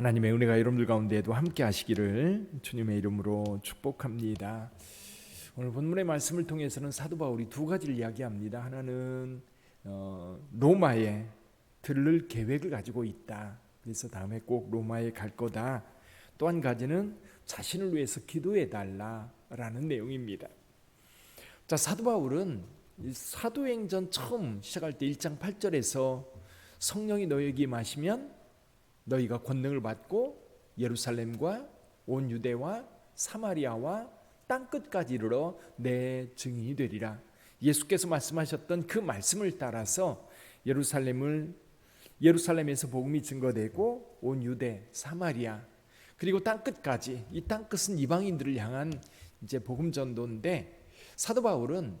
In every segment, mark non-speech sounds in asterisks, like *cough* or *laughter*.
하나님의 은혜가 여러분들 가운데에도 함께 하시기를 주님의 이름으로 축복합니다. 오늘 본문의 말씀을 통해서는 사도 바울이 두 가지를 이야기합니다. 하나는 어, 로마에 들를 계획을 가지고 있다. 그래서 다음에 꼭 로마에 갈 거다. 또 한 가지는 자신을 위해서 기도해 달라라는 내용입니다. 자, 사도 바울은 사도행전 처음 시작할 때 1장 8절에서 성령이 너에게 마시면 너희가 권능을 받고 예루살렘과 온 유대와 사마리아와 땅 끝까지 이르러 내 증인이 되리라. 예수께서 말씀하셨던 그 말씀을 따라서 예루살렘을 예루살렘에서 복음이 증거되고 온 유대, 사마리아 그리고 땅 끝까지 이 땅 끝은 이방인들을 향한 이제 복음 전도인데 사도 바울은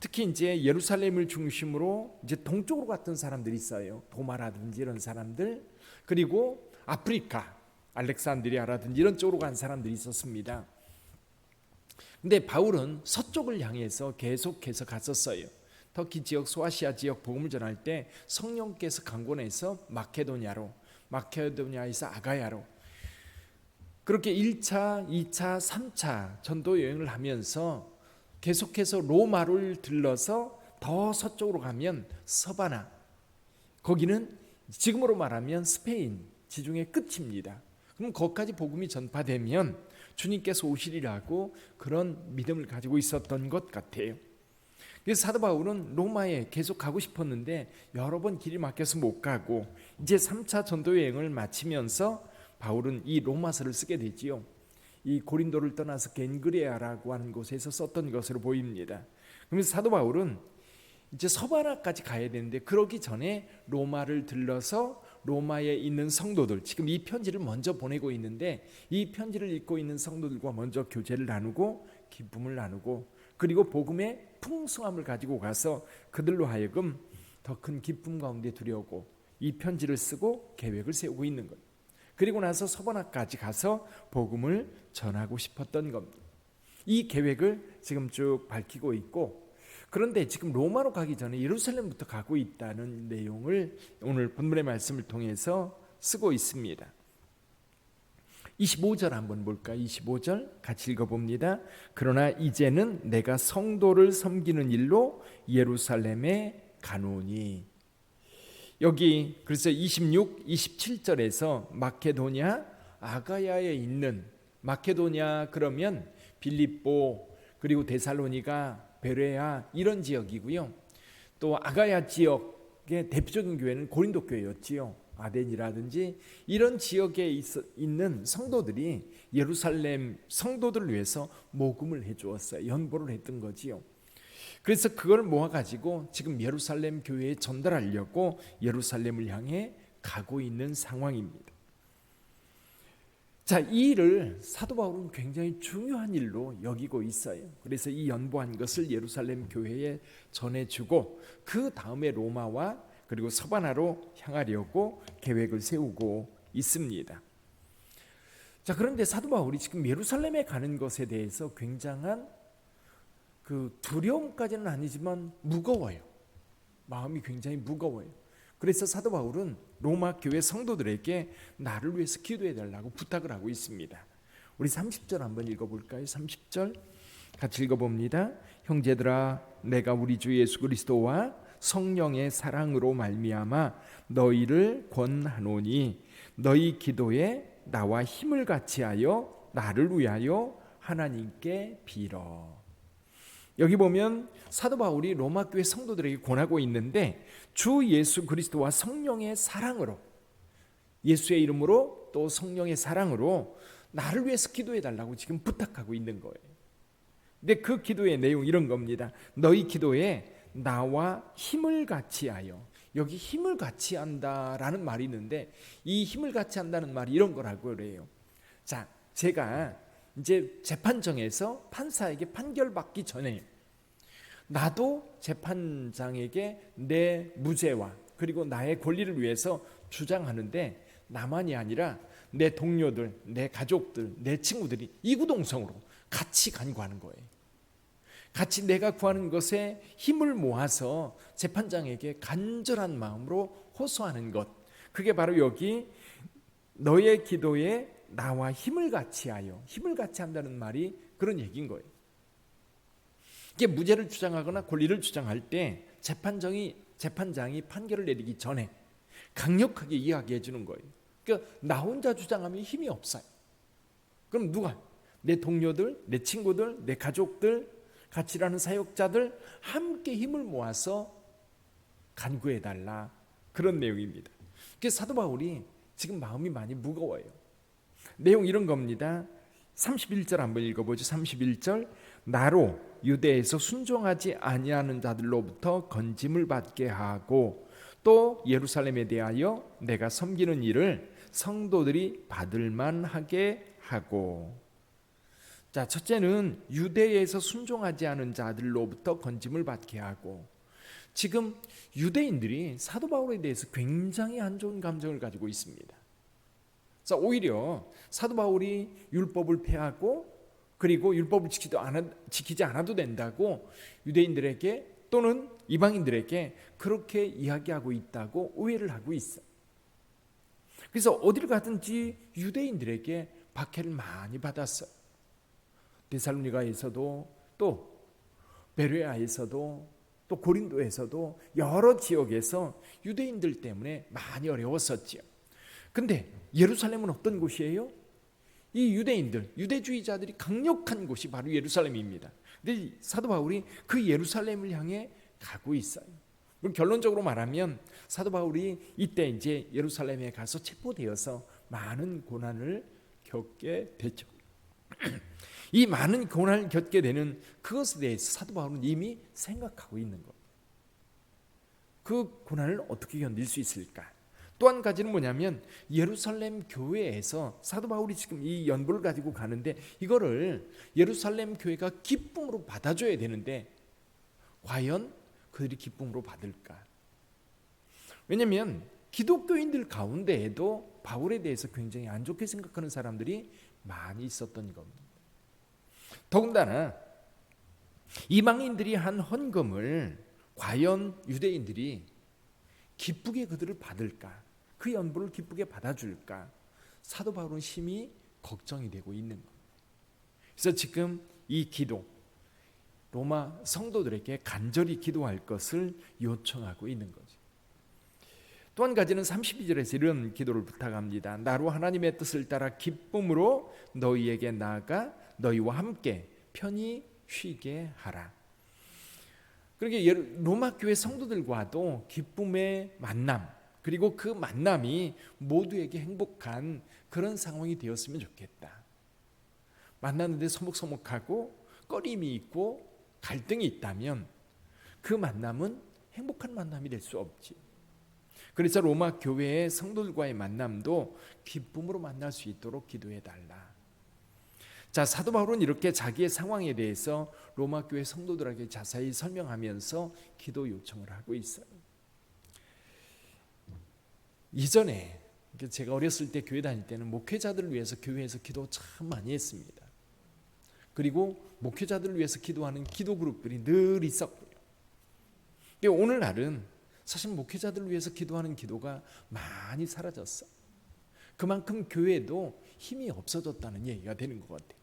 특히 이제 예루살렘을 중심으로 이제 동쪽으로 갔던 사람들이 있어요. 도마라든지 이런 사람들 그리고 아프리카 알렉산드리아라든지 이런 쪽으로 간 사람들이 있었습니다. 근데 바울은 서쪽을 향해서 계속해서 갔었어요. 터키 지역, 소아시아 지역 복음을 전할 때 성령께서 강권해서 마케도냐로, 마케도냐에서 아가야로 그렇게 1차, 2차, 3차 전도 여행을 하면서 계속해서 로마를 들러서 더 서쪽으로 가면 서바나 거기는 지금으로 말하면 스페인 지중해 끝입니다. 그럼 거기까지 복음이 전파되면 주님께서 오시리라고 그런 믿음을 가지고 있었던 것 같아요. 그래서 사도 바울은 로마에 계속 가고 싶었는데 여러 번 길이 막혀서 못 가고 이제 3차 전도 여행을 마치면서 바울은 이 로마서를 쓰게 되지요. 이 고린도를 떠나서 겐그레아라고 하는 곳에서 썼던 것으로 보입니다. 그러면서 사도 바울은 이제 서바나까지 가야 되는데 그러기 전에 로마를 들러서 로마에 있는 성도들 지금 이 편지를 먼저 보내고 있는데 이 편지를 읽고 있는 성도들과 먼저 교제를 나누고 기쁨을 나누고 그리고 복음의 풍성함을 가지고 가서 그들로 하여금 더 큰 기쁨 가운데 두려고 이 편지를 쓰고 계획을 세우고 있는 것. 그리고 나서 서바나까지 가서 복음을 전하고 싶었던 겁니다. 이 계획을 지금 쭉 밝히고 있고 그런데 지금 로마로 가기 전에 예루살렘부터 가고 있다는 내용을 오늘 본문의 말씀을 통해서 쓰고 있습니다. 25절 한번 볼까? 25절 같이 읽어봅니다. 그러나 이제는 내가 성도를 섬기는 일로 예루살렘에 가노니 여기 그래서 26, 27절에서 마케도냐 아가야에 있는 마케도냐 그러면 빌립보 그리고 데살로니가 베레아 이런 지역이고요. 또 아가야 지역의 대표적인 교회는 고린도 교회였지요. 아덴이라든지 이런 지역에 있, 있는 성도들이 예루살렘 성도들을 위해서 모금을 해 주었어요. 연보를 했던 거지요. 그래서 그걸 모아 가지고 지금 예루살렘 교회에 전달하려고 예루살렘을 향해 가고 있는 상황입니다. 자, 이 일을 사도 바울은 굉장히 중요한 일로 여기고 있어요. 그래서 이 연보한 것을 예루살렘 교회에 전해주고 그 다음에 로마와 그리고 서바나로 향하려고 계획을 세우고 있습니다. 자, 그런데 사도 바울이 지금 예루살렘에 가는 것에 대해서 굉장한 그 두려움까지는 아니지만 무거워요. 마음이 굉장히 무거워요. 그래서 사도 바울은 로마 교회 성도들에게 나를 위해서 기도해 달라고 부탁을 하고 있습니다. 우리 30절 한번 읽어 볼까요? 30절 같이 읽어 봅니다. 형제들아 내가 우리 주 예수 그리스도와 성령의 사랑으로 말미암아 너희를 권하노니 너희 기도에 나와 힘을 같이 하여 나를 위하여 하나님께 빌어. 여기 보면 사도 바울이 로마 교회 성도들에게 권하고 있는데 주 예수 그리스도와 성령의 사랑으로 예수의 이름으로 또 성령의 사랑으로 나를 위해서 기도해 달라고 지금 부탁하고 있는 거예요. 근데 그 기도의 내용 이런 겁니다. 너희 기도에 나와 힘을 같이 하여 여기 힘을 같이 한다라는 말이 있는데 이 힘을 같이 한다는 말이 이런 거라고 그래요. 자, 제가 이제 재판정에서 판사에게 판결받기 전에 나도 재판장에게 내 무죄와 그리고 나의 권리를 위해서 주장하는데 나만이 아니라 내 동료들, 내 가족들, 내 친구들이 이구동성으로 같이 간구하는 거예요. 같이 내가 구하는 것에 힘을 모아서 재판장에게 간절한 마음으로 호소하는 것. 그게 바로 여기 너의 기도에 나와 힘을 같이 하여 힘을 같이 한다는 말이 그런 얘기인 거예요. 이게 무죄를 주장하거나 권리를 주장할 때 재판정이 재판장이 판결을 내리기 전에 강력하게 이야기해 주는 거예요. 그러니까 나 혼자 주장하면 힘이 없어요. 그럼 누가 내 동료들, 내 친구들, 내 가족들, 같이 일하는 사역자들 함께 힘을 모아서 간구해 달라 그런 내용입니다. 그 사도 바울이 지금 마음이 많이 무거워요. 내용 이런 겁니다. 31절 한번 읽어보죠. 31절 나로 유대에서 순종하지 아니하는 자들로부터 건짐을 받게 하고 또 예루살렘에 대하여 내가 섬기는 일을 성도들이 받을 만 하게 하고 자 첫째는 유대에서 순종하지 않은 자들로부터 건짐을 받게 하고 지금 유대인들이 사도 바울에 대해서 굉장히 안 좋은 감정을 가지고 있습니다. 그래서 오히려 사도 바울이 율법을 폐하고 그리고 율법을 지키도 않아, 지키지 않아도 된다고 유대인들에게 또는 이방인들에게 그렇게 이야기하고 있다고 오해를 하고 있어. 그래서 어디를 가든지 유대인들에게 박해를 많이 받았어. 데살로니가에서도 또 베레아에서도 또 고린도에서도 여러 지역에서 유대인들 때문에 많이 어려웠었지요. 근데 예루살렘은 어떤 곳이에요? 이 유대인들, 유대주의자들이 강력한 곳이 바로 예루살렘입니다. 근데 사도 바울이 그 예루살렘을 향해 가고 있어요. 결론적으로 말하면 사도 바울이 이때 이제 예루살렘에 가서 체포되어서 많은 고난을 겪게 되죠. *clears throat* 이 많은 고난을 겪게 되는 그것에 대해서 사도 바울은 이미 생각하고 있는 것. 그 고난을 어떻게 견딜 수 있을까? 또 한 가지는 뭐냐면 예루살렘 교회에서 사도 바울이 지금 이 연보를 가지고 가는데 이거를 예루살렘 교회가 기쁨으로 받아줘야 되는데 과연 그들이 기쁨으로 받을까? 왜냐하면 기독교인들 가운데에도 바울에 대해서 굉장히 안 좋게 생각하는 사람들이 많이 있었던 겁니다. 더군다나 이방인들이 한 헌금을 과연 유대인들이 기쁘게 그들을 받을까? 그 연보를 기쁘게 받아줄까? 사도 바울은 심히 걱정이 되고 있는 겁니다. 그래서 지금 이 기도 로마 성도들에게 간절히 기도할 것을 요청하고 있는 거죠. 또 한 가지는 32절에서 이런 기도를 부탁합니다. 나로 하나님의 뜻을 따라 기쁨으로 너희에게 나아가 너희와 함께 편히 쉬게 하라. 그러게 로마 교회 성도들과도 기쁨의 만남 그리고 그 만남이 모두에게 행복한 그런 상황이 되었으면 좋겠다. 만나는데 서먹서먹하고 꺼림이 있고 갈등이 있다면 그 만남은 행복한 만남이 될 수 없지. 그래서 로마 교회의 성도들과의 만남도 기쁨으로 만날 수 있도록 기도해 달라. 자, 사도 바울은 이렇게 자기의 상황에 대해서 로마 교회 성도들에게 자세히 설명하면서 기도 요청을 하고 있어요. 이전에 제가 어렸을 때 교회 다닐 때는 목회자들을 위해서 교회에서 기도 참 많이 했습니다. 그리고 목회자들을 위해서 기도하는 기도 그룹들이 늘 있었고요. 오늘날은 사실 목회자들을 위해서 기도하는 기도가 많이 사라졌어. 그만큼 교회도 힘이 없어졌다는 얘기가 되는 것 같아요.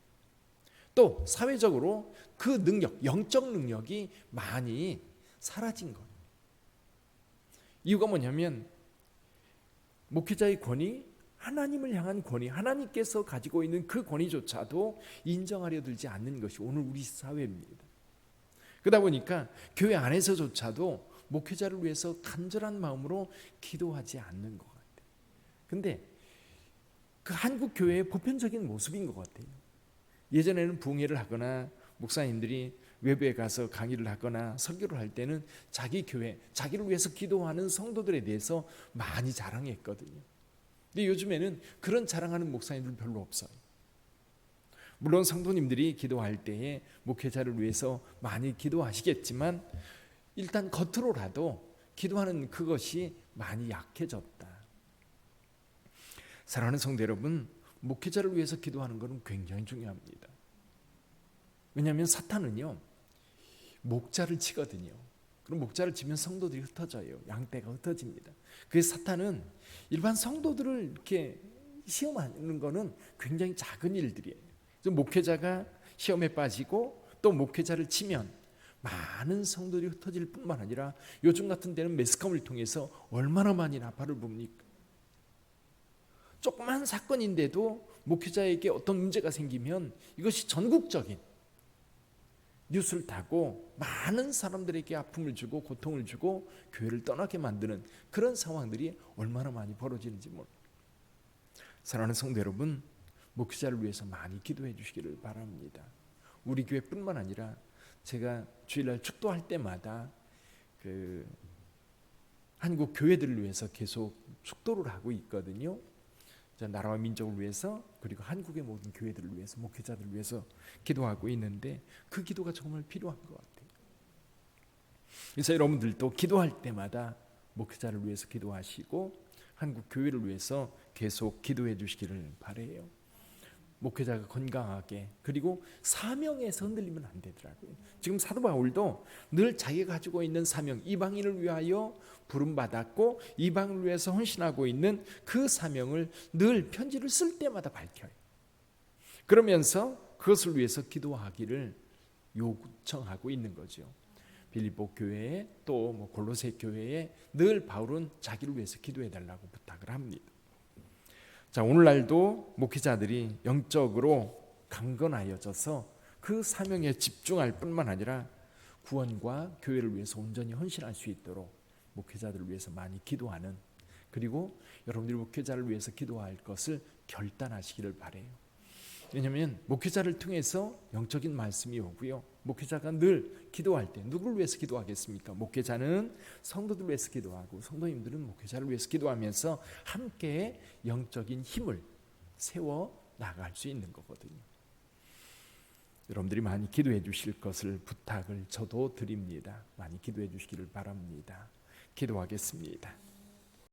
또 사회적으로 그 능력, 영적 능력이 많이 사라진 것. 이유가 뭐냐면 목회자의 권위, 하나님을 향한 권위, 하나님께서 가지고 있는 그 권위조차도 인정하려 들지 않는 것이 오늘 우리 사회입니다. 그러다 보니까 교회 안에서조차도 목회자를 위해서 간절한 마음으로 기도하지 않는 것 같아요. 근데 그 한국 교회의 보편적인 모습인 것 같아요. 예전에는 붕해를 하거나 목사님들이 외부에 가서 강의를 하거나 설교를 할 때는 자기 교회, 자기를 위해서 기도하는 성도들에 대해서 많이 자랑했거든요. 근데 요즘에는 그런 자랑하는 목사님들 별로 없어요. 물론 성도님들이 기도할 때에 목회자를 위해서 많이 기도하시겠지만 일단 겉으로라도 기도하는 그것이 많이 약해졌다. 사랑하는 성도 여러분, 목회자를 위해서 기도하는 것은 굉장히 중요합니다. 왜냐하면 사탄은요 목자를 치거든요. 그럼 목자를 치면 성도들이 흩어져요. 양떼가 흩어집니다. 그래서 사탄은 일반 성도들을 이렇게 시험하는 거는 굉장히 작은 일들이에요. 그래서 목회자가 시험에 빠지고 또 목회자를 치면 많은 성도들이 흩어질 뿐만 아니라 요즘 같은 때는 매스컴을 통해서 얼마나 많이 나팔을 봅니까? 조그만 사건인데도 목회자에게 어떤 문제가 생기면 이것이 전국적인 뉴스를 타고 많은 사람들에게 아픔을 주고 고통을 주고 교회를 떠나게 만드는 그런 상황들이 얼마나 많이 벌어지는지 모릅니다. 사랑하는 성도 여러분, 목회자를 위해서 많이 기도해 주시기를 바랍니다. 우리 교회뿐만 아니라 제가 주일날 축도할 때마다 그 한국 교회들을 위해서 계속 축도를 하고 있거든요. 자, 나라와 민족을 위해서 그리고 한국의 모든 교회들을 위해서 목회자들을 위해서 기도하고 있는데 그 기도가 정말 필요한 것 같아요. 그래서 여러분들도 기도할 때마다 목회자를 위해서 기도하시고 한국 교회를 위해서 계속 기도해 주시기를 바래요. 목회자가 건강하게 그리고 사명에서 흔들리면 안 되더라고요. 지금 사도 바울도 늘 자기가 가지고 있는 사명 이방인을 위하여 부름 받았고 이방을 위해서 헌신하고 있는 그 사명을 늘 편지를 쓸 때마다 밝혀요. 그러면서 그것을 위해서 기도하기를 요청하고 있는 거죠. 빌립보 교회에 또 뭐 골로새 교회에 늘 바울은 자기를 위해서 기도해 달라고 부탁을 합니다. 자, 오늘날도 목회자들이 영적으로 강건하여져서 그 사명에 집중할 뿐만 아니라 구원과 교회를 위해서 온전히 헌신할 수 있도록 목회자들을 위해서 많이 기도하는 그리고 여러분들이 목회자를 위해서 기도할 것을 결단하시기를 바래요. 왜냐하면 목회자를 통해서 영적인 말씀이 오고요. 목회자가 늘 기도할 때 누구를 위해서 기도하겠습니까? 목회자는 성도들 위해서 기도하고 성도님들은 목회자를 위해서 기도하면서 함께 영적인 힘을 세워 나갈 수 있는 거거든요. 여러분들이 많이 기도해 주실 것을 부탁을 저도 드립니다. 많이 기도해 주시기를 바랍니다. 기도하겠습니다.